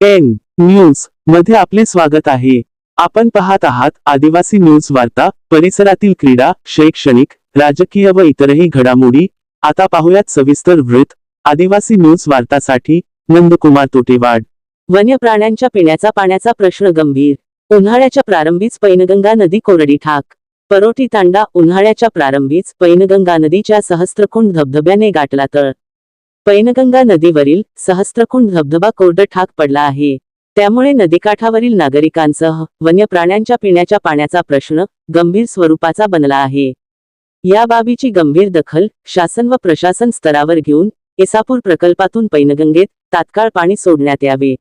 N न्यूजमध्ये आपले स्वागत आहे. आपण पाहत आहात आदिवासी न्यूज वार्ता परिसरातील क्रीडा शैक्षणिक राजकीय व इतरही घडामोडी. आता पाहूयात सविस्तर वृत्त. आदिवासी न्यूज वार्तासाठी नंदकुमार तोटेवाड. वन्य प्राण्यांच्या पिण्याचा पाण्याचा प्रश्न गंभीर. उन्हाळ्याच्या प्रारंभीच पैनगंगा नदी कोरडी ठाक. परोटी तांडा उन्हाळ्याच्या प्रारंभीच पैनगंगा नदीच्या सहस्त्रकुंड धबधब्याने गाठला तळ. पैनगंगा नदीवरील सहस्त्रकुंड धबधबा कोरड ठाक पडला आहे. त्यामुळे नदीकाठावरील नागरिकांसह वन्य प्राण्यांच्या पिण्याच्या पाण्याचा प्रश्न गंभीर स्वरूपाचा बनला आहे. या बाबीची गंभीर दखल शासन व प्रशासन स्तरावर घेऊन एसापूर प्रकल्पातून पैनगंगेत तात्काळ पाणी सोडण्यात यावे.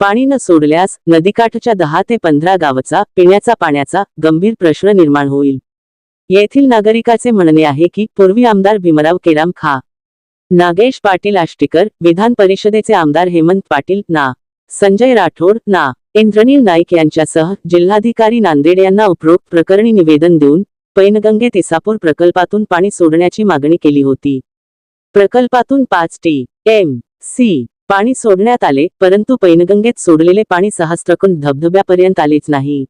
पाणी न सोडल्यास नदीकाठच्या दहा ते पंधरा गावचा पिण्याचा पाण्याचा गंभीर प्रश्न निर्माण होईल. येथील नागरिकाचे म्हणणे आहे की पूर्वी आमदार भीमराव केराम खा नागेश पाटील आष्टीकर विधान परिषदेचे आमदार हेमंत पाटील ना. संजय राठोड ना. इंद्रनील नाईक यांच्यासह जिल्हाधिकारी नांदेड यांना उपरोक्त प्रकरणी निवेदन देऊन पैनगंगेत इसापूर प्रकल्पातून पाणी सोडण्याची मागणी केली होती. प्रकल्पातून पाच टी एम सी पाणी सोडण्यात आले परंतु पैनगंगेत सोडलेले पाणी सहस्त्रकुंड धबधब्यापर्यंत आलेच नाही.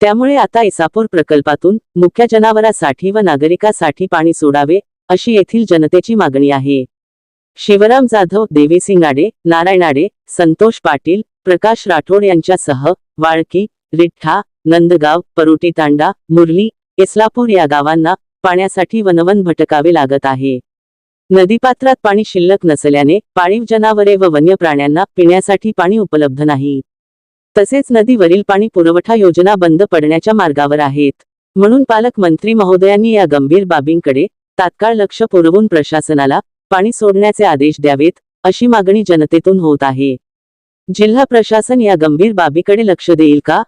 त्यामुळे आता इसापूर प्रकल्पातून मुख्य जनावरासाठी व नागरिकासाठी पाणी सोडावे अशी येथील जनतेची मागणी आहे. शिवराम जाधव देवीसिंग आडे नारायण आडे संतोष पाटील प्रकाश राठोड यांच्यासह वाळकी रिठ्ठा नंदगाव परुटी तांडा मुरली इस्लापूर या गावांना पाण्यासाठी वनवन भटकावे लागत आहे. नदीपात्रात पाणी शिल्लक नसल्याने पाळीव जनावरे व वन्य प्राण्यांना पिण्यासाठी पाणी उपलब्ध नाही. तसेच नदीवरील पाणी पुरवठा योजना बंद पडण्याच्या मार्गावर आहेत. म्हणून पालकमंत्री महोदयांनी या गंभीर बाबींकडे तात्काळ लक्ष पुरवून प्रशासनाला पाणी सोडण्याचे आदेश द्यावेत अशी मागणी जनतेतून होत आहे. जिल्हा प्रशासन या गंभीर बाबीकडे लक्ष देईल का?